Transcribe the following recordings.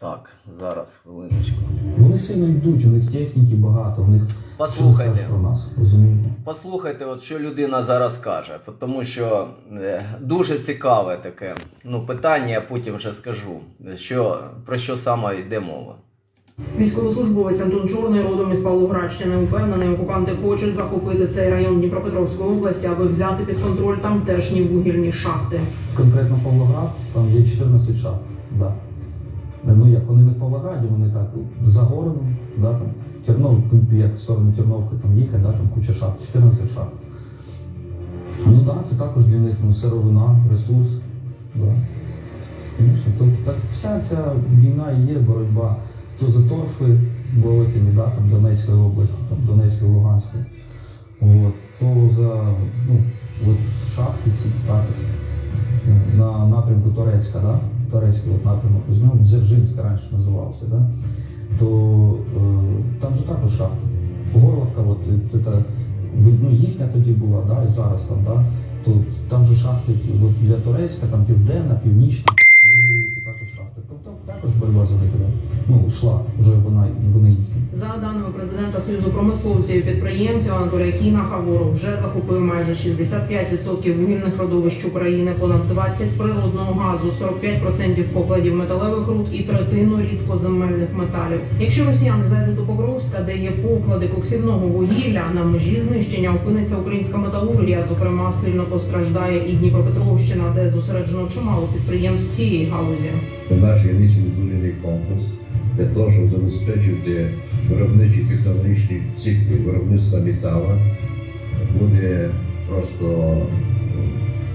Так, зараз, хвилиночку. Вони сильно йдуть, у них техніки багато, у них Послухайте. про нас, розумієте? Послухайте, от що людина зараз каже, тому що е, дуже цікаве таке ну, питання, я потім вже скажу, що, про що саме йде мова. Військовослужбовець Антон Чорний родом із Павлоградщини упевнений, окупанти хочуть захопити цей район Дніпропетровської області, аби взяти під контроль тамтешні вугільні шахти. Конкретно Павлоград, там є 14 шахт. Да. Ну як, вони не в Павлограді, вони так за городом, да, там, Тернов, як в сторону Терновки там їхати, да, там куча шахт, 14 шахт. Ну так, да, це також для них ну, сировина, ресурс. Да. Звісно, то, так вся ця війна і є боротьба то за торфи болотями, да, там Донецької області, там Донецької, Луганської. От, то за ну, от шахти ці також напрямку Торецька, да? Торецький от напрямок візьмемо, Дзержинська раніше називався, да? то е, там же також шахти. Горловка, от, е, та, ну, їхня тоді була, да, і зараз там, да? то там же шахти от, для Торецька, там південна, північна, дуже великі також шахти. Тобто також боротьба за них ну, йшла, вже вона, вони їхні. За даними президента Союзу промисловців і підприємців Анатолія Кінаха, ворог вже захопив майже 65% вугільних родовищ України, понад 20 природного газу, 45% покладів металевих руд і третину рідкоземельних металів. Якщо росіяни зайдуть до Покровська, де є поклади коксівного вугілля, на межі знищення опиниться українська металургія. Зокрема, сильно постраждає і Дніпропетровщина, де зосереджено чимало підприємств цієї галузі. Наш гірничий вугільний комплекс для того, щоб забезпечити виробничі технологічні цикли виробництва металу, буде просто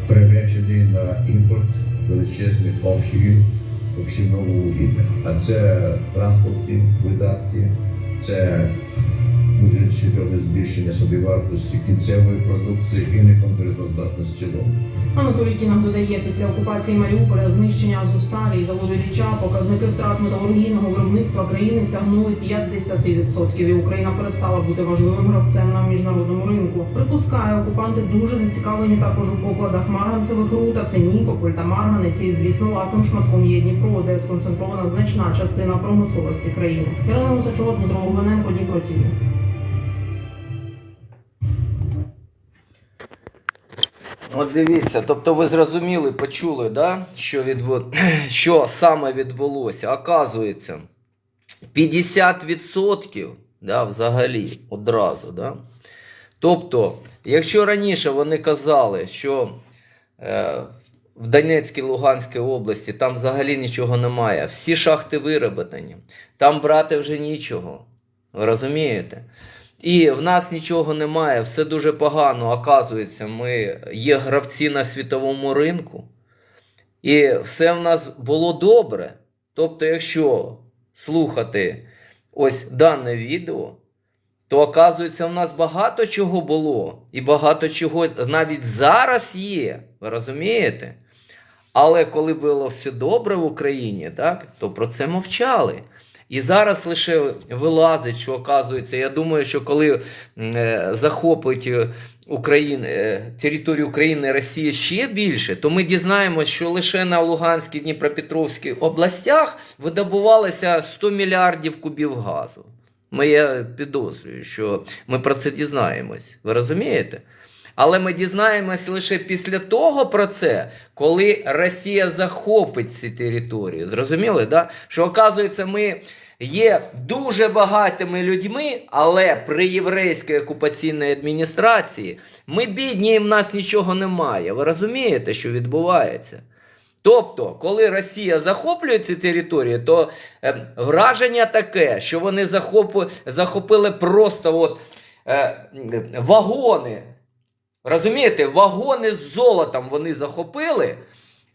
приречений на імпорт величезних обсягів коксівного вугілля. А це транспортні видатки, це дуже серйозне збільшення собівартості кінцевої продукції і неконкурентоздатність в цілому. Анатолій Кінах додає, після окупації Маріуполя, знищення Азовсталі і заводу Ліча, показники втрат металургійного виробництва країни сягнули 50%, і Україна перестала бути важливим гравцем на міжнародному ринку. Припускає, окупанти дуже зацікавлені також у покладах марганцевих руд, а це Нікополь та Марганець, і звісно, власним шматком є Дніпро, де сконцентрована значна частина промисловості країни. Ірина Мусачова, Дмитро Логвиненко, Дніпро ТІВІ. От дивіться, тобто ви зрозуміли, почули, да? що, відбу... що саме відбулося. Оказується, 50% да, взагалі одразу. Да? Тобто, якщо раніше вони казали, що е, в Донецькій Луганській області там взагалі нічого немає, всі шахти вироботані, там брати вже нічого. Ви розумієте? І в нас нічого немає, все дуже погано. Оказується, ми є гравці на світовому ринку, і все в нас було добре. Тобто, якщо слухати ось дане відео, то оказується, в нас багато чого було, і багато чого навіть зараз є. Ви розумієте? Але коли було все добре в Україні, так, то про це мовчали. І зараз лише вилазить, що оказується. Я думаю, що коли е, захопить е, Україн, е, територію України Росія ще більше, то ми дізнаємося, що лише на Луганській Дніпропетровській областях видобувалося 100 мільярдів кубів газу. Ми я підозрюю, що ми про це дізнаємось. Ви розумієте? Але ми дізнаємось лише після того про це, коли Росія захопить ці території. Зрозуміли, да? що оказується, ми є дуже багатими людьми, але при єврейській окупаційній адміністрації ми бідні, і в нас нічого немає. Ви розумієте, що відбувається? Тобто, коли Росія захоплює ці території, то е, враження таке, що вони захопи, захопили просто от, е, вагони. Розумієте, вагони з золотом вони захопили.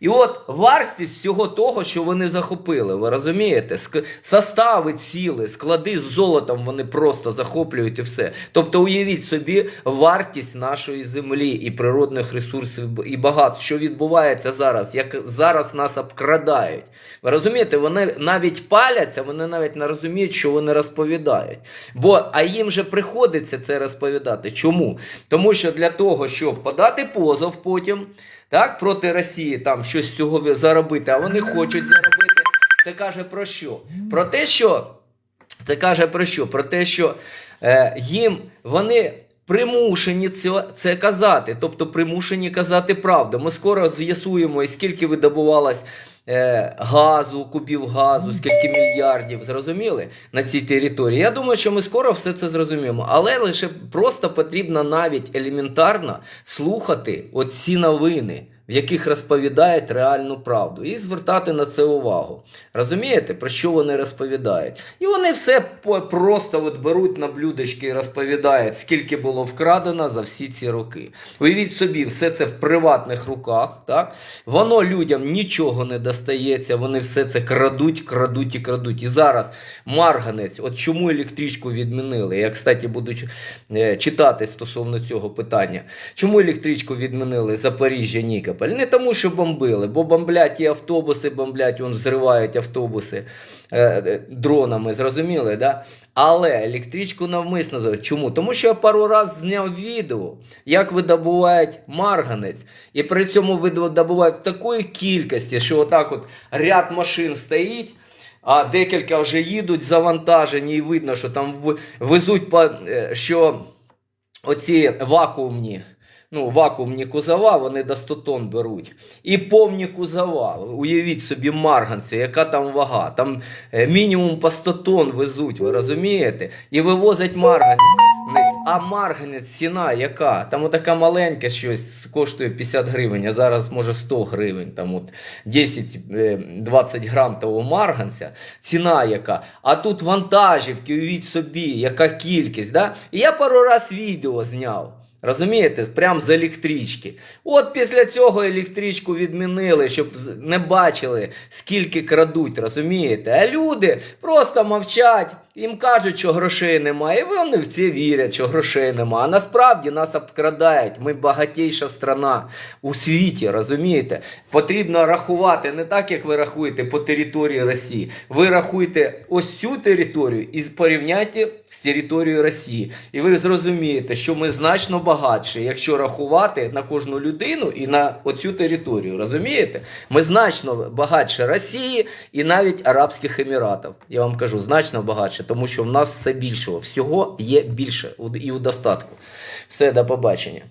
І от вартість всього того, що вони захопили, ви розумієте? Состави ціли, склади з золотом вони просто захоплюють і все. Тобто уявіть собі вартість нашої землі і природних ресурсів і багатств, що відбувається зараз, як зараз нас обкрадають. Ви розумієте, вони навіть паляться, вони навіть не розуміють, що вони розповідають. Бо а їм же приходиться це розповідати. Чому? Тому що для того, щоб подати позов потім так, проти Росії, там щось цього заробити, а вони хочуть заробити. Це каже про що? Про те, що це каже про що? Про те, що е, їм вони примушені це, це казати, тобто примушені казати правду. Ми скоро з'ясуємо, скільки видобувалось газу, кубів газу, скільки мільярдів, зрозуміли на цій території. Я думаю, що ми скоро все це зрозуміємо. Але лише просто потрібно навіть елементарно слухати оці новини. В яких розповідають реальну правду, і звертати на це увагу. Розумієте, про що вони розповідають? І вони все просто от беруть на блюдечки і розповідають, скільки було вкрадено за всі ці роки. Уявіть собі, все це в приватних руках, так? Воно людям нічого не достається, вони все це крадуть, крадуть і крадуть. І зараз Марганець, от чому електричку відмінили? Я, кстати, буду е, читати стосовно цього питання. Чому електричку відмінили Запоріжжя Нікополь? Не тому, що бомбили, бо бомблять і автобуси, бомблять, вон взривають автобуси е, е, дронами, зрозуміли, да? Але електричку навмисно. Чому? Тому що я пару раз зняв відео, як видобувають марганець, і при цьому видобувають в такої кількості, що отак от ряд машин стоїть. А декілька вже їдуть завантажені, і видно, що там везуть, е, що оці вакуумні, ну, вакуумні кузова, вони до 100 тонн беруть. І повні кузова. Уявіть собі марганці, яка там вага. Там е, мінімум по 100 тонн везуть, ви розумієте? І вивозять марганець. А марганець ціна яка? Там отака маленька щось коштує 50 гривень, а зараз може 100 гривень. Там от 10-20 грам того марганця. Ціна яка? А тут вантажівки, уявіть собі, яка кількість. Да? І я пару раз відео зняв. Розумієте, прям з електрички. От після цього електричку відмінили, щоб не бачили, скільки крадуть, розумієте? А люди просто мовчать, їм кажуть, що грошей немає, і вони в це вірять, що грошей немає. А насправді нас обкрадають. Ми багатійша страна у світі, розумієте? Потрібно рахувати не так, як ви рахуєте по території Росії. Ви рахуєте ось цю територію і порівняйте з територією Росії. І ви зрозумієте, що ми значно багатші, якщо рахувати на кожну людину і на оцю територію. Розумієте? Ми значно багатше Росії і навіть Арабських Еміратів. Я вам кажу, значно багатше, тому що в нас все більшого. Всього є більше і у достатку. Все, до побачення.